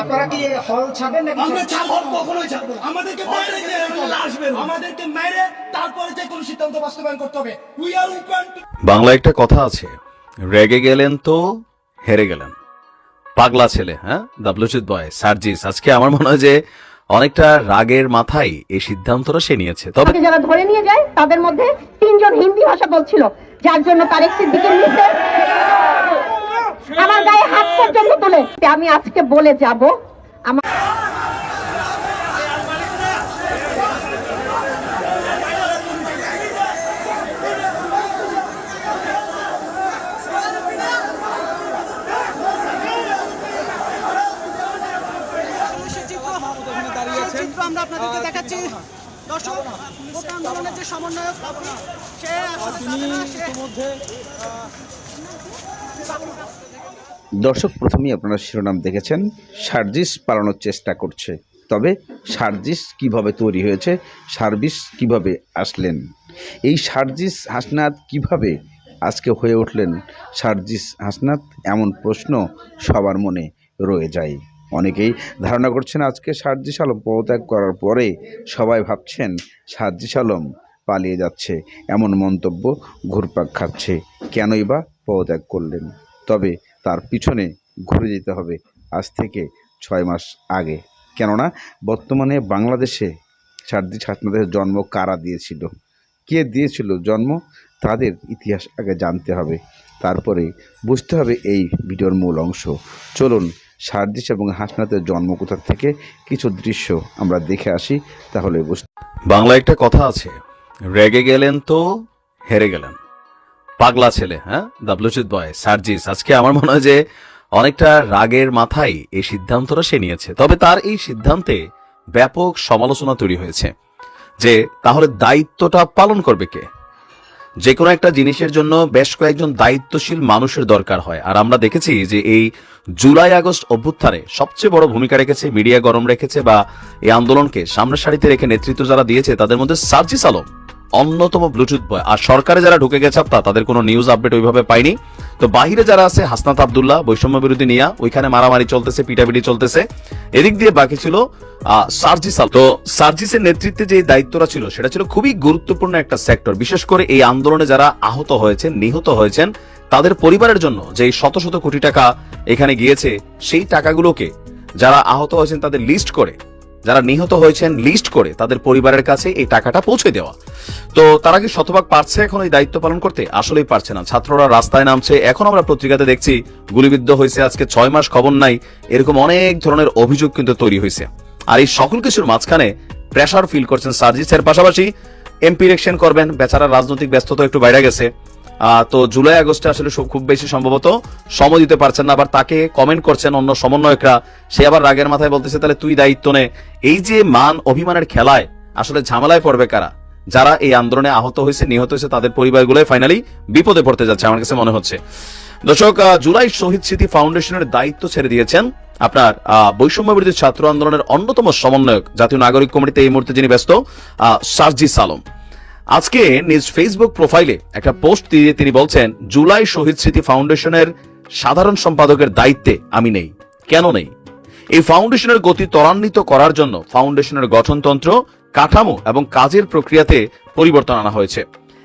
আপনারা কি হল ছাড়বেন নাকি আমরা ছাড়বো না, কখনোই ছাড়বো আমাদেরকে মেরে দিয়ে আমাদের লাশ বের হবে। আমাদেরকে মেরে তারপরে যে কোনো সিদ্ধান্ত বাস্তবায়ন করতে হবে। We are বাংলা একটা কথা আছে রেগে গেলেন তো হেরে গেলেন। পাগলা ছেলে হ্যাঁ? দাবলুচিত বয় সার্জিস আজকে আমার মনে হয় যে অনেকটা রাগের মাথায় এই সিদ্ধান্তটা সে নিয়েছে। তবে যারা ধরে নিয়ে যায় তাদের মধ্যে তিনজন হিন্দি ভাষা বলছিল, যার জন্য তারেক সিদ্দিকের নিচে আমার গায়ে হাত পর্যন্ত তুলে। আমি আজকে বলে যাব, আমার আমরা আপনাদেরকে দেখাচ্ছি। দর্শক ভোট আন্দোলনের যে সমন্বয়ক সে আসলে থাকে দর্শক প্রথমেই আপনারা শিরোনাম দেখেছেন সার্জিস পালানোর চেষ্টা করছে। তবে সার্জিস কীভাবে তৈরি হয়েছে সার্ভিস কীভাবে আসলেন? এই সার্জিস হাসনাত কীভাবে আজকে হয়ে উঠলেন? সার্জিস হাসনাত এমন প্রশ্ন সবার মনে রয়ে যায়। অনেকেই ধারণা করছেন আজকে সার্জিস আলম পদত্যাগ করার পরে সবাই ভাবছেন সার্জিস আলম পালিয়ে যাচ্ছে। এমন মন্তব্য ঘুরপাক খাচ্ছে। কেনই বা পদত্যাগ করলেন? তবে তার পিছনে ঘুরে যেতে হবে আজ থেকে ছয় মাস আগে। কেননা বর্তমানে বাংলাদেশে সার্জি ছাত্রদের জন্ম কারা দিয়েছিল? কে দিয়েছিল জন্ম? তাদের ইতিহাস আগে জানতে হবে। তারপরে বুঝতে হবে এই ভিডিওর মূল অংশ। চলুন সার্জিস এবং হাসনাতের জন্ম কোথা থেকে কিছু দৃশ্য আমরা দেখে আসি, তাহলে বুঝতে বাংলা একটা কথা আছে, রেগে গেলেন তো হেরে গেলেন। পাগলা ছেলে হ্যাঁ? দাবলুচিত বয় সার্জিস, আজকে আমার মনে হয় যে অনেকটা রাগের মাথায় এই সিদ্ধান্তটা সে নিয়েছে। তবে তার এই সিদ্ধান্তে ব্যাপক সমালোচনা তৈরি হয়েছে, যে তাহলে দায়িত্বটা পালন করবে কে? যে কোনো একটা জিনিসের জন্য বেশ কয়েকজন দায়িত্বশীল মানুষের দরকার হয়। আর আমরা দেখেছি যে এই জুলাই আগস্ট অভ্যুত্থানে সবচেয়ে বড় ভূমিকা রেখেছে, মিডিয়া গরম রেখেছে বা এই আন্দোলনকে সামনের সারিতে রেখে নেতৃত্ব যারা দিয়েছে, তাদের মধ্যে সার্জিস আলম অন্যতম ব্লুটুথ বয়। আর সরকারে যারা ঢুকে গেছে তাদের কোনো নিউজ আপডেট ওইভাবে পাইনি। তো বাহিরে যারা আছে, হাসনাত আবদুল্লাহ, বৈষম্য বিরোধী নিয়া, ওইখানে মারামারি চলতেছে, পিটাপিটি চলতেছে। এদিক দিয়ে বাকি ছিল সার্জিস তো সার্জিসের নেতৃত্বে যে দায়িত্বটা ছিল, সেটা ছিল খুবই গুরুত্বপূর্ণ একটা সেক্টর বিশেষ করে এই আন্দোলনে যারা আহত হয়েছেন, নিহত হয়েছেন তাদের পরিবারের জন্য যে শত শত কোটি টাকা এখানে গিয়েছে, সেই টাকাগুলোকে যারা আহত হয়েছেন তাদের লিস্ট করে, যারা নিহত হয়েছেন লিস্ট করে তাদের পরিবারের কাছে এই টাকাটা পৌঁছে দেওয়া। তো তারা কি শতভাগ পারছে এখন এই দায়িত্ব পালন করতে? আসলেই পারছে না। ছাত্ররা রাস্তায় নামছে। এখন আমরা পত্রিকাতে দেখছি, গুলিবিদ্ধ হয়েছে আজকে ছয় মাস খবর নাই। এরকম অনেক ধরনের অভিযোগ কিন্তু তৈরি হয়েছে। আর এই সকল কিছুর মাঝখানে প্রেশার ফিল করছেন সার্জিসের পাশাপাশি এমপি ইলেকশন করবেন। বেচারা রাজনৈতিক ব্যস্ততা একটু বাইরে গেছে। তো জুলাই আগস্টে আসলে খুব বেশি সম্ভবত সময় দিতে পারছেন না আবার তাকে কমেন্ট করছেন অন্য সমন্বয়করা। সে আবার রাগের মাথায় বলতেছে তাহলে তুই দায়িত্ব নে। এই যে মান অভিমানের খেলায় আসলে ঝামেলায় পড়বে কারা? যারা এই আন্দোলনে আহত হয়েছে নিহত হয়েছে তাদের পরিবারগুলো ফাইনালি বিপদে পড়তে যাচ্ছে আমার কাছে মনে হচ্ছে। দর্শক জুলাই শহীদ স্মৃতি ফাউন্ডেশনের দায়িত্ব ছেড়ে দিয়েছেন আপনার বৈষম্য বিরোধী ছাত্র আন্দোলনের অন্যতম সমন্বয়ক জাতীয় নাগরিক কমিটিতে এই মুহূর্তে যিনি ব্যস্ত আহ, সার্জিস আলম আজকে নিজ ফেসবুক প্রোফাইলে একটা পোস্ট দিয়ে তিনি বলছেন, জুলাই শহীদ স্মৃতি ফাউন্ডেশনের সাধারণ সম্পাদকের দায়িত্বে আমি নেই। কেন নেই? এই ফাউন্ডেশনের গতি ত্বরান্বিত করার জন্য ফাউন্ডেশনের গঠনতন্ত্র, কাঠামো এবং কাজের প্রক্রিয়াতে পরিবর্তন আনা হয়েছে।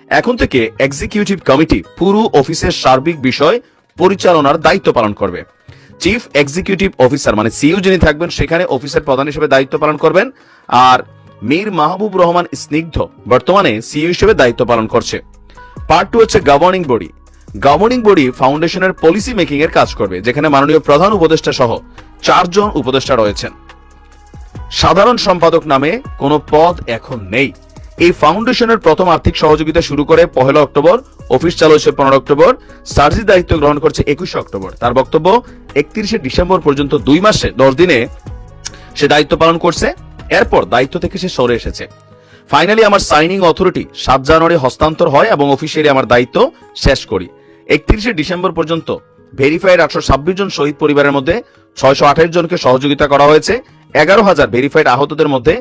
এখন থেকে এক্সিকিউটিভ কমিটি পুরো অফিসের সার্বিক বিষয় পরিচালনার দায়িত্ব পালন করবে। চিফ এক্সিকিউটিভ অফিসার মানে সিইও যিনি থাকবেন, সেখানে অফিসের প্রধান হিসেবে দায়িত্ব পালন করবেন। আর মীর মাহবুব রহমান স্নিগ্ধ, বর্তমানে সিইও হিসেবে দায়িত্ব পালন করছে। পার্ট টু হচ্ছে গভর্নিং বডি গভর্নিং বডি ফাউন্ডেশনের পলিসি মেকিং এর কাজ করবে, যেখানে মাননীয় প্রধান উপদেষ্টা সহ চারজন উপদেষ্টা রয়েছেন। সাধারণ সম্পাদক নামে কোনো পদ এখন নেই। এই ফাউন্ডেশনের প্রথম আর্থিক সহযোগিতা শুরু করে পহেলা অক্টোবর, অফিস চালু হয়েছে পনেরো অক্টোবর, সার্জি দায়িত্ব গ্রহণ করছে একুশে অক্টোবর। তার বক্তব্য, একত্রিশে ডিসেম্বর পর্যন্ত দুই মাসে, দশ দিনে সে দায়িত্ব পালন করছে। এরপর দায়িত্ব থেকে সে সরে এসেছে। ফাইনালি আমার সাইনিং অথরিটি সাত জানুয়ারি হস্তান্তর হয় এবং অফিসিয়ালি আমার দায়িত্ব শেষ করি। একত্রিশে ডিসেম্বর পর্যন্ত ভেরিফাইড আটশো ছাব্বিশ জন শহীদ পরিবারের মধ্যে ছয়শো আঠাশ জনকে সহযোগিতা করা হয়েছে। এগারো হাজার ভেরিফাইড আহতদের মধ্যে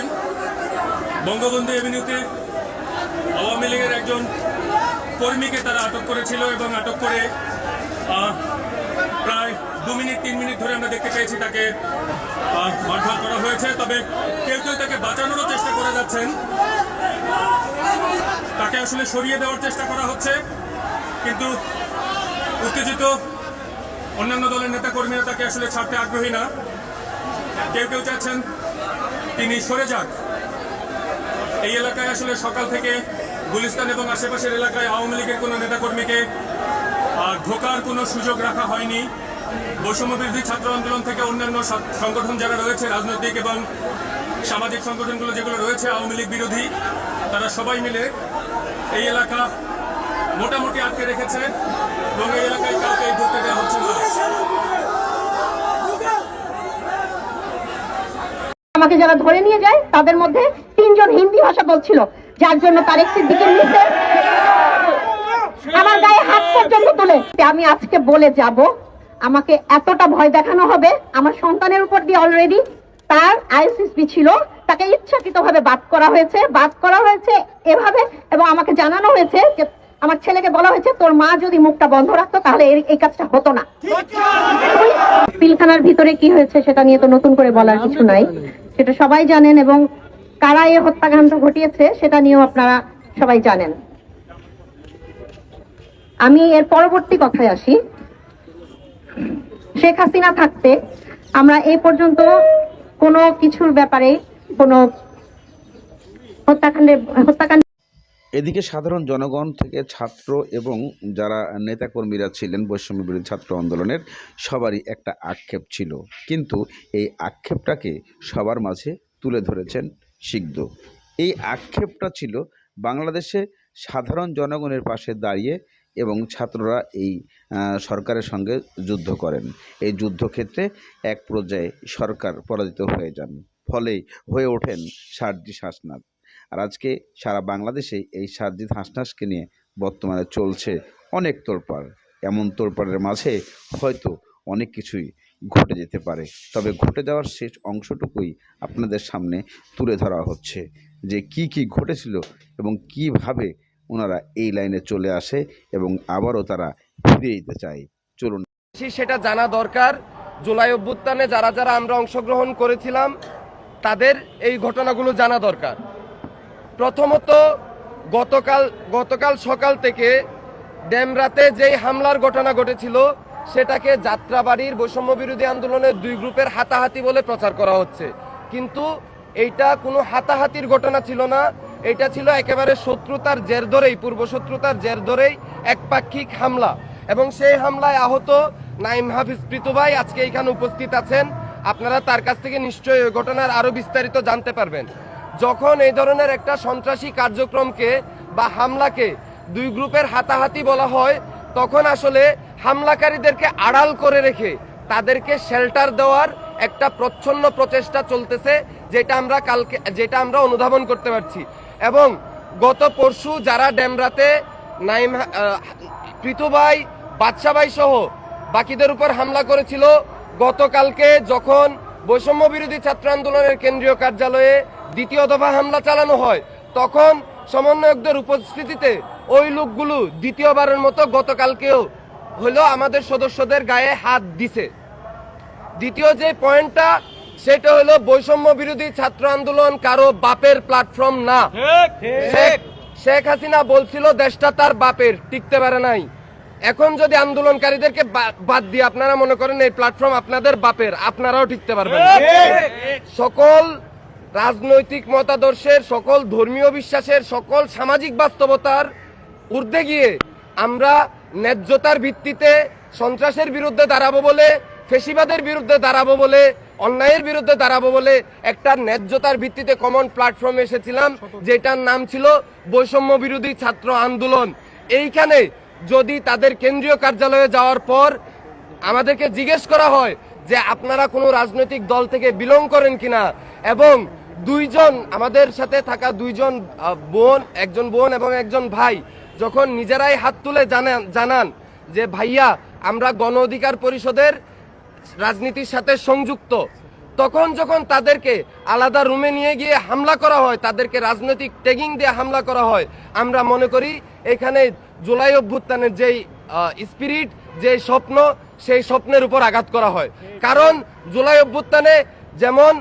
দেখছিলেন বঙ্গবন্ধু এভিনিউতে আওয়ামী লীগের একজন কর্মীকে তারা আটক করেছিল এবং আটক করে প্রায় দু মিনিট, তিন মিনিট ধরে আমরা দেখতে পেয়েছি তাকে মারধর করা হয়েছে। তবে কেউ কেউ তাকে বাঁচানোরও চেষ্টা করে যাচ্ছেন। তাকে আসলে সরিয়ে দেওয়ার চেষ্টা করা হচ্ছে। কিন্তু উত্তেজিত অন্যান্য দলের নেতা কর্মীরা তাকে আসলে ছাড়তে আগ্রহী না। কেউ কেউ চাচ্ছেন তিনি সরে যান। এই এলাকায় আসলে সকাল থেকে গুলিস্তান এবং আশেপাশের এলাকায় আওয়ামী লীগের কোনো নেতাকর্মীকে ঢোকার কোনো সুযোগ রাখা হয়নি। বৈষম্য বিরোধী ছাত্র আন্দোলন থেকে অন্যান্য সংগঠন যারা রয়েছে, রাজনৈতিক এবং সামাজিক সংগঠনগুলো যেগুলো রয়েছে, আওয়ামী লীগ বিরোধী, তারা সবাই মিলে এই এলাকা মোটামুটি আটকে রেখেছে এবং এই এলাকায় কাউকে ঢুকতে দেওয়া হচ্ছে না। আমাকে যারা ধরে নিয়ে যায় তাদের মধ্যে তিনজন হিন্দি ভাষা বলছিল যার জন্য তারেক সিদ্দিকের নিচে আমার গায়ে হাত পর্যন্ত তুলে। আমি আজকে বলে যাব আমাকে এতটা ভয় দেখানো হবে আমার সন্তানের উপর দিয়ে অলরেডি তার আইসিসবি ছিল তাকে ইচ্ছাকৃতভাবে বাদ করা হয়েছে বাদ করা হয়েছে এভাবে এবং আমাকে জানানো হয়েছে যে আমার ছেলেকে বলা হয়েছে তোর মা যদি মুখটা বন্ধ রাখতো তাহলে এই কাজটা হতো না। পিলখানার ভিতরে কি হয়েছে সেটা নিয়ে তো নতুন করে বলার কিছু নাই। সেটা সবাই জানেন এবং কারা এই হত্যাকাণ্ড ঘটিয়েছে সেটা নিয়েও আপনারা সবাই জানেন। আমি এর পরবর্তী কথায় আসি। শেখ হাসিনা থাকতে আমরা এই পর্যন্ত কোনো কিছুর ব্যাপারে কোনো হত্যাকাণ্ডের হত্যাকাণ্ড এদিকে সাধারণ জনগণ থেকে ছাত্র এবং যারা নেতাকর্মীরা ছিলেন বৈষম্য বিরোধী ছাত্র আন্দোলনের সবারই একটা আক্ষেপ ছিল। কিন্তু এই আক্ষেপটাকে সবার মাঝে তুলে ধরেছেন সিদ্ধ এই আক্ষেপটা ছিল বাংলাদেশে সাধারণ জনগণের পাশে দাঁড়িয়ে এবং ছাত্ররা এই সরকারের সঙ্গে যুদ্ধ করেন। এই যুদ্ধক্ষেত্রে এক পর্যায়ে সরকার পরাজিত হয়ে যান। ফলে হয়ে ওঠেন সার্জি শাসনাথ। আর আজকে সারা বাংলাদেশে এই সার্জিৎ হাসনাসকে নিয়ে বর্তমানে চলছে অনেক তোলপাড় এমন তোলপাড়ের মাঝে হয়তো অনেক কিছুই ঘটে যেতে পারে। তবে ঘটে যাওয়ার শেষ অংশটুকুই আপনাদের সামনে তুলে ধরা হচ্ছে যে কি কি ঘটেছিল এবং কীভাবে ওনারা এই লাইনে চলে আসে এবং আবারও তারা ফিরে যেতে চায়। চলুন। সেটা জানা দরকার। জুলাই অভ্যুত্থানে যারা যারা আমরা অংশগ্রহণ করেছিলাম, তাদের এই ঘটনাগুলো জানা দরকার। প্রথমত গতকাল গতকাল সকাল থেকে ড্যামরাতে যেই হামলার ঘটনা ঘটেছিল, সেটাকে যাত্রাবাড়ির বৈষম্য বিরোধী আন্দোলনের দুই গ্রুপের হাতাহাতি বলে প্রচার করা হচ্ছে। কিন্তু এইটা কোনো হাতাহাতির ঘটনা ছিল না। এটা ছিল একেবারে শত্রুতার জের ধরেই, পূর্ব শত্রুতার জের ধরেই একপাক্ষিক হামলা। এবং সেই হামলায় আহত নাইম হাফিজ প্রীতু ভাই আজকে এখানে উপস্থিত আছেন। আপনারা তার কাছ থেকে নিশ্চয়ই ঘটনার আরও বিস্তারিত জানতে পারবেন। যখন এই ধরনের একটা সন্ত্রাসী কার্যক্রমকে বা হামলাকে দুই গ্রুপের হাতাহাতি বলা হয় তখন আসলে হামলাকারীদেরকে আড়াল করে রেখে তাদেরকে শেল্টার দেওয়ার একটা প্রচ্ছন্ন প্রচেষ্টা চলতেছে যেটা আমরা কালকে যেটা আমরা অনুধাবন করতে পারছি। এবং গত পরশু যারা ড্যামরাতে নাইম আহ, প্রীতু ভাই সহ বাকিদের উপর হামলা করেছিল গতকালকে যখন বৈষম্য বিরোধী ছাত্র আন্দোলনের কেন্দ্রীয় কার্যালয়ে দ্বিতীয় দফা হামলা চালানো হয়। তখন সমন্বয়কদের উপস্থিতিতে ওই লোকগুলো দ্বিতীয়বারের মতো গতকালকেও হলো আমাদের সদস্যদের গায়ে হাত দিছে। দ্বিতীয় যে পয়েন্টটা সেটা হলো বৈষম্য বিরোধী ছাত্র আন্দোলন কারও বাপের প্ল্যাটফর্ম না। শেখ! শেখ হাসিনা বলছিল দেশটা তার বাপের টিকতে পারে নাই। এখন যদি আন্দোলনকারীদেরকে বাদ দিয়ে আপনারা মনে করেন এই প্ল্যাটফর্ম আপনাদের বাপের, আপনারাও টিকতে পারবেন সকল রাজনৈতিক মতাদর্শের, সকল ধর্মীয় বিশ্বাসের, সকল সামাজিক বাস্তবতার ঊর্ধ্বে গিয়ে আমরা ন্যায্যতার ভিত্তিতে সন্ত্রাসের বিরুদ্ধে দাঁড়াবো বলে, ফেসিবাদের বিরুদ্ধে দাঁড়াবো বলে, অন্যায়ের বিরুদ্ধে দাঁড়াবো বলে একটা ন্যায্যতার ভিত্তিতে কমন প্ল্যাটফর্মে এসেছিলাম, যেটার নাম ছিল বৈষম্য বিরোধী ছাত্র আন্দোলন। এইখানে যদি তাদের কেন্দ্রীয় কার্যালয়ে যাওয়ার পর আমাদেরকে জিজ্ঞেস করা হয় যে আপনারা কোনো রাজনৈতিক দল থেকে বিলং করেন কিনা, এবং দুইজন আমাদের সাথে থাকা দুইজন বোন, একজন বোন এবং একজন ভাই যখন নিজেরাই হাত তুলে জানান জানান যে ভাইয়া, আমরা গণ অধিকার পরিষদের রাজনীতির সাথে সংযুক্ত। তখন যখন তাদেরকে আলাদা রুমে নিয়ে গিয়ে হামলা করা হয়, তাদেরকে রাজনৈতিক ট্যাগিং দিয়ে হামলা করা হয়, আমরা মনে করি এখানে জুলাই অভ্যুত্থানের যেই স্পিরিট যে স্বপ্ন, সেই স্বপ্নের উপর আঘাত করা হয়। কারণ জুলাই অভ্যুত্থানে যেমন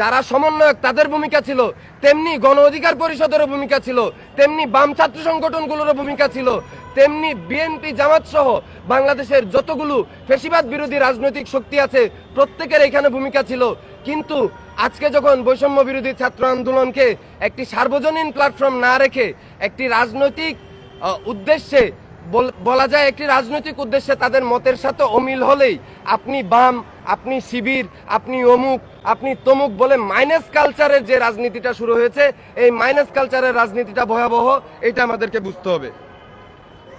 যারা সমন্বয়ক তাদের ভূমিকা ছিল, তেমনি গণ অধিকার পরিষদেরও ভূমিকা ছিল, তেমনি বাম ছাত্র সংগঠনগুলোরও ভূমিকা ছিল, তেমনি বিএনপি, জামাত সহ বাংলাদেশের যতগুলো ফেসিবাদ বিরোধী রাজনৈতিক শক্তি আছে, প্রত্যেকের এখানে ভূমিকা ছিল। কিন্তু আজকে যখন বৈষম্য বিরোধী ছাত্র আন্দোলনকে একটি সার্বজনীন প্ল্যাটফর্ম না রেখে একটি রাজনৈতিক উদ্দেশ্যে বল- যায় একটি রাজনৈতিক উদ্দেশ্যে তাদের মতের সাথে অমিল হলেই আপনি বাম, আপনি শিবির, আপনি অমুক, আপনি তমুক বলে মাইনাস কালচারের যে রাজনীতিটা শুরু হয়েছে, এই মাইনাস কালচারের রাজনীতিটা ভয়াবহ, এটা আমাদেরকে বুঝতে হবে।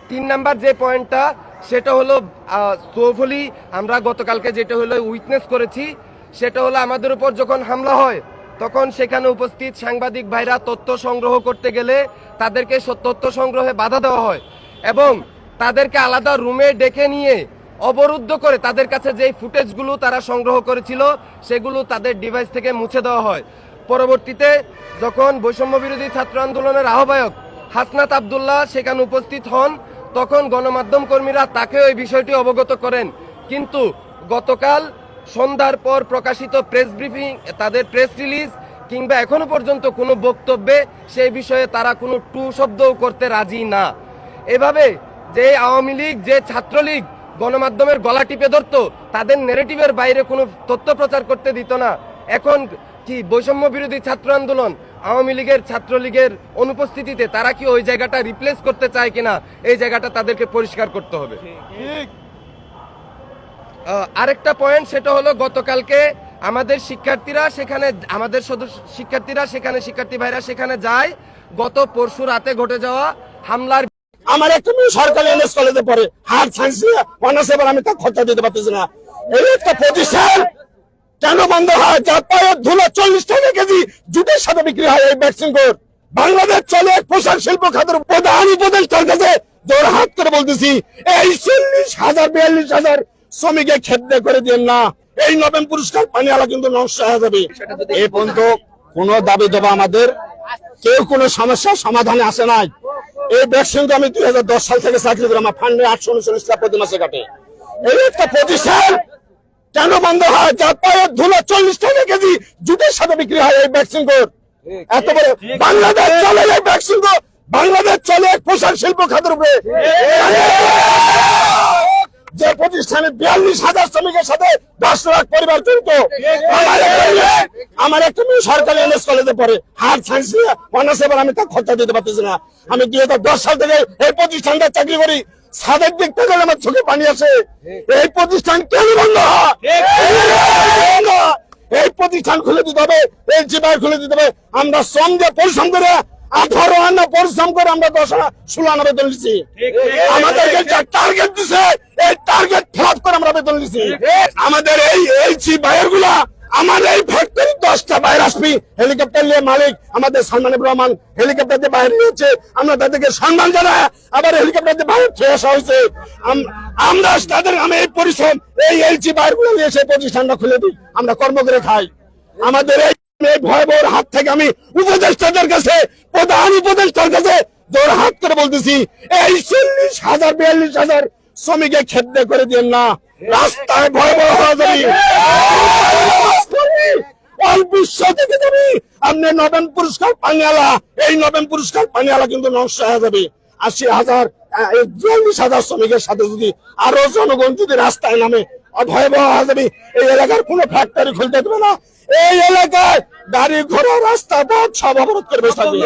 তিন নাম্বার যে পয়েন্টটা সেটা হলো সোফলি আমরা গতকালকে যেটা হলো উইটনেস করেছি, সেটা হলো আমাদের উপর যখন হামলা হয় তখন সেখানে উপস্থিত সাংবাদিক ভাইরা তথ্য সংগ্রহ করতে গেলে তাদেরকে তথ্য সংগ্রহে বাধা দেওয়া হয় এবং তাদেরকে আলাদা রুমে ডেকে নিয়ে অবরুদ্ধ করে তাদের কাছে যেই ফুটেজগুলো তারা সংগ্রহ করেছিল, সেগুলো তাদের ডিভাইস থেকে মুছে দেওয়া হয়। পরবর্তীতে যখন বৈষম্য বিরোধী ছাত্র আন্দোলনের আহ্বায়ক হাসনাত আবদুল্লাহ সেখানে উপস্থিত হন, তখন গণমাধ্যম কর্মীরা তাকে ওই বিষয়টি অবগত করেন। কিন্তু গতকাল সন্ধ্যার পর প্রকাশিত প্রেস ব্রিফিং তাদের প্রেস রিলিজ কিংবা এখনও পর্যন্ত কোনো বক্তব্যে সেই বিষয়ে তারা কোনো টু শব্দও করতে রাজি না। এভাবে যে আওয়ামী লীগ যে ছাত্রলীগ গণমাধ্যমের গলা টিপে ধরতো তাদের নেরেটিভের বাইরে কোনো তথ্য প্রচার করতে দিত না। এখন কি বৈষম্য বিরোধী ছাত্র আন্দোলন আওয়ামী লীগের ছাত্রলীগের অনুপস্থিতিতে তারা কি ওই জায়গাটা রিপ্লেস করতে চায় কিনা এই জায়গাটা তাদেরকে পরিষ্কার করতে হবে। আহ, আরেকটা পয়েন্ট সেটা হলো গতকালকে আমাদের শিক্ষার্থীরা সেখানে, আমাদের সদস্য শিক্ষার্থীরা সেখানে, শিক্ষার্থী ভাইরা সেখানে যায়। গত পরশু রাতে ঘটে যাওয়া হামলার আমার একটা মেয়ে সরকারি এমএস কলেজে পড়ে। হার্ট সায়েন্স অনার্স এবার আমি তার খরচা দিতে পারতেছি না। এই একটা প্রতিষ্ঠান কেন বন্ধ হয়? যার পায়ের ধুলো চল্লিশ টাকা কেজি, জুটের সাথে বিক্রি হয় এই ভ্যাকসিন কোড বাংলাদেশ চলে পোশাক শিল্প খাতের প্রধান উপদেষ্টার কাছে জোর হাত করে বলতেছি, এই চল্লিশ হাজার, বিয়াল্লিশ হাজার শ্রমিকের ক্ষেত্রে করে দিন না। এই নবেন পুরস্কার পানিয়ালা কিন্তু নষ্ট হয়ে যাবে। এই পর্যন্ত কোন দাবি দেবা আমাদের, কেউ কোনো সমস্যার সমাধানে আসে নাই। এই ভ্যাকসিন আমি দুই সাল থেকে চাকরি করি, আমার ফান্ডে আটশো উনচল্লিশ টাকা প্রতি মাসে কাটে। এই একটা প্রতিষ্ঠান কেন বন্ধ হয়? যার পায়ের ধুলো চল্লিশ টাকা কেজি জুটের সাথে বিক্রি হয় এই ভ্যাকসিন কোড এত বড় বাংলাদেশ চলে এই ভ্যাকসিন কোড বাংলাদেশ চলে এক পোশাক শিল্প খাতের উপরে। যে প্রতিষ্ঠানে বিয়াল্লিশ হাজার শ্রমিকের সাথে দশ লাখ পরিবার জড়িত আমার একটা মেয়ে- সরকারি এমএস কলেজে পড়ে হার্ট সায়েন্স নিয়ে অনার্স এবার আমি তার খরচা দিতে পারতেছি না। আমি দুই সাল থেকে এই প্রতিষ্ঠানটা চাকরি করি। সাদের দিক থেকে আমার চোখে পানি আসে। এই প্রতিষ্ঠান কেন বন্ধ? এই প্রতিষ্ঠান খুলে দিতে হবে এই জিবাই খুলে দিতে হবে। আমরা শ্রম দিয়ে পরিশ্রম করে আঠারো আনা পরিশ্রম করে আমরা দশ আনা ষোলো আনা বেতন নিচ্ছি আমাদেরকে যা টার্গেট দিছে এই টার্গেট ফ্লপ করে আমরা বেতন আমাদের এই গুলা, আমার এই ফ্যাক্টরি দশটা আসবি হেলিকপ্টার নিয়ে মালিক, আমাদের রহমান হেলিকপ্টার দিয়ে বাইরে নিয়েছে, আমরা তাদেরকে সম্মান আবার হেলিকপ্টার দিয়ে বাইরে হয়েছে। আমরা তাদের আমি এই পরিশ্রম, এই নিয়ে সেই প্রতিষ্ঠানটা খুলে দিই, আমরা কর্ম করে খাই। আমাদের এই এই ভয়াবহ হাত থেকে আমি উপদেষ্টাদের কাছে, প্রধান উপদেষ্টার কাছে জোর হাত করে বলতেছি, এই চল্লিশ হাজার, বিয়াল্লিশ হাজার শ্রমিকের ক্ষেত্রে করে দিন না। রাস্তায় যাবে অল্প থেকে যাবি। জনগণ যদি রাস্তায় নামে ভয়াবহ যাবে এই এলাকার কোনো ফ্যাক্টরি খুলতে না। এই এলাকায় গাড়ি ঘোড়া রাস্তা পথ সব অবরোধ করে বসে থাকবে।